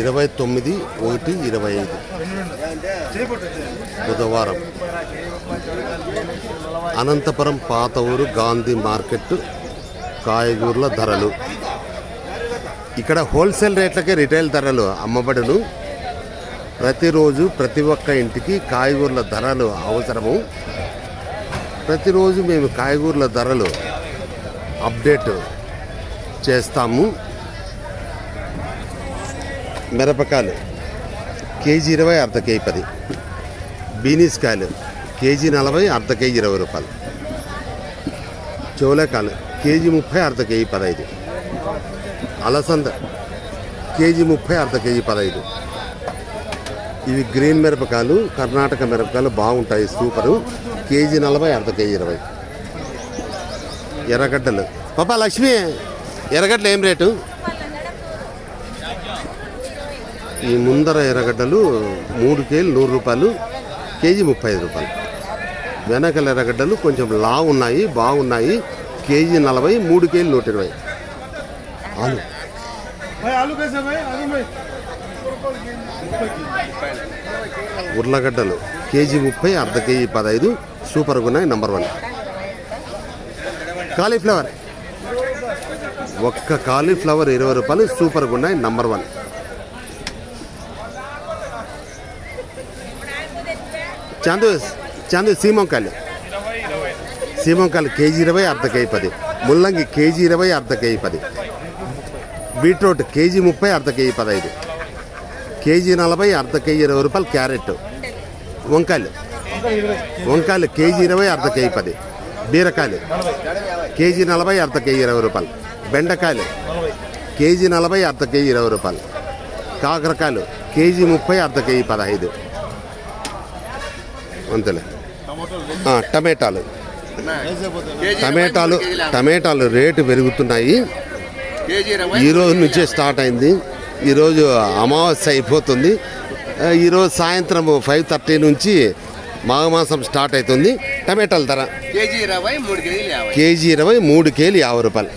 ఇరవై తొమ్మిది ఒకటి ఇరవై ఐదు. బుధవారం. అనంతపురం పాత ఊరు గాంధీ మార్కెట్ కాయగూరల ధరలు. ఇక్కడ హోల్సేల్ రేట్లకే రిటైల్ ధరలు అమ్మబడును. ప్రతిరోజు ప్రతి ఒక్క ఇంటికి కాయగూరల ధరలు అవసరము. ప్రతిరోజు మేము కాయగూరల ధరలు అప్డేట్ చేస్తాము. మిరపకాయలు కేజీ ఇరవై అర్ధ కేజీ పది. బీనీస్ కాయలు కేజీ నలభై అర్ధ కేజీ ఇరవై రూపాయలు. చోలేకాయలు కేజీ ముప్పై అర్ధ కేజీ పదహైదు. అలసంద కేజీ ముప్పై అర్ధ కేజీ పదహైదు. ఇవి గ్రీన్ మిరపకాయలు కర్ణాటక మిరపకాయలు బాగుంటాయి సూపరు. కేజీ నలభై అర్ధ కేజీ ఇరవై. ఎర్రగడ్డలు. పాపా లక్ష్మి ఎర్రగడ్డలు ఏం రేటు? ఈ ముందర ఎర్రగడ్డలు మూడు కేజీలు నూరు రూపాయలు కేజీ ముప్పై ఐదు రూపాయలు. వెనకల ఎర్రగడ్డలు కొంచెం లా ఉన్నాయి బాగున్నాయి కేజీ నలభై మూడు కేజీలు నూట ఇరవై. ఆలు. ఉర్లగడ్డలు కేజీ ముప్పై అర్ధ కేజీ పదహైదు సూపర్గా ఉన్నాయి నంబర్ వన్ కాలీఫ్లవర్ ఒక్క కాలీఫ్లవర్ ఇరవై రూపాయలు సూపర్గా ఉన్నాయి నంబర్ వన్ చాందు చాందు సీమంకాయలు. సీమంకాయలు కేజీ ఇరవై అర్ధ కేజీ పది. ముల్లంగి కేజీ ఇరవై అర్ధ కేజీ పది. బీట్రూట్ కేజీ ముప్పై అర్ధ కేజీ పదహైదు. కేజీ నలభై అర్ధ కేజీ ఇరవై రూపాయలు క్యారెట్. వంకాయలు. వంకాయలు కేజీ ఇరవై అర్ధ కేజీ పది. బీరకాయలు కేజీ నలభై అర్ధ కేజీ ఇరవై రూపాయలు. బెండకాయలు కేజీ నలభై అర్ధ కేజీ ఇరవై రూపాయలు. కాకరకాయలు కేజీ ముప్పై అర్ధ కేజీ పదహైదు. అంతేలే. టమాటాలు. టమాటాలు టమాటాలు రేటు పెరుగుతున్నాయి. ఈరోజు ఈ రోజు నుంచే స్టార్ట్ అయింది. ఈరోజు అమావాస్య అయిపోతుంది. ఈరోజు సాయంత్రం ఫైవ్ థర్టీ నుంచి మాఘమాసం స్టార్ట్ అవుతుంది. టమాటాల ధర. కేజీ ఇరవై మూడు కేజీలు యాభై. కేజీ ఇరవై మూడు కేజీలు యాభై రూపాయలు.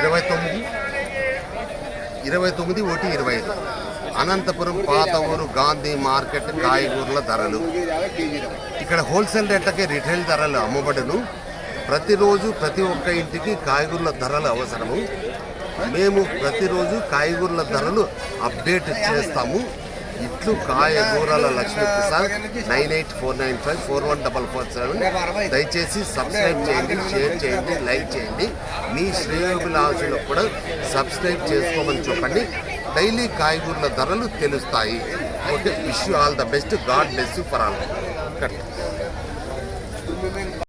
ఇరవై తొమ్మిది ఇరవై తొమ్మిది ఒకటి ఇరవై ఐదు. అనంతపురం పాత ఊరు గాంధీ మార్కెట్ కాయగూరల ధరలు. ఇక్కడ హోల్సేల్ రేట్లకే రిటైల్ ధరలు అమ్మబడును. ప్రతిరోజు ప్రతి ఒక్క ఇంటికి కాయగూరల ధరలు అవసరము. మేము ప్రతిరోజు కాయగూరల ధరలు అప్డేట్ చేస్తాము. ఇట్లు కాయగూరల Lakshmi Prasad nine eight four nine five four one double four seven. దయచేసి సబ్స్క్రైబ్ చేయండి షేర్ చేయండి లైక్ చేయండి. మీ శ్రేయోభిలాషులకు కూడా సబ్స్క్రైబ్ చేసుకోమని చెప్పండి. డైలీ కాయగూరల ధరలు తెలుస్తాయి. Okay wish all the best. God bless for all.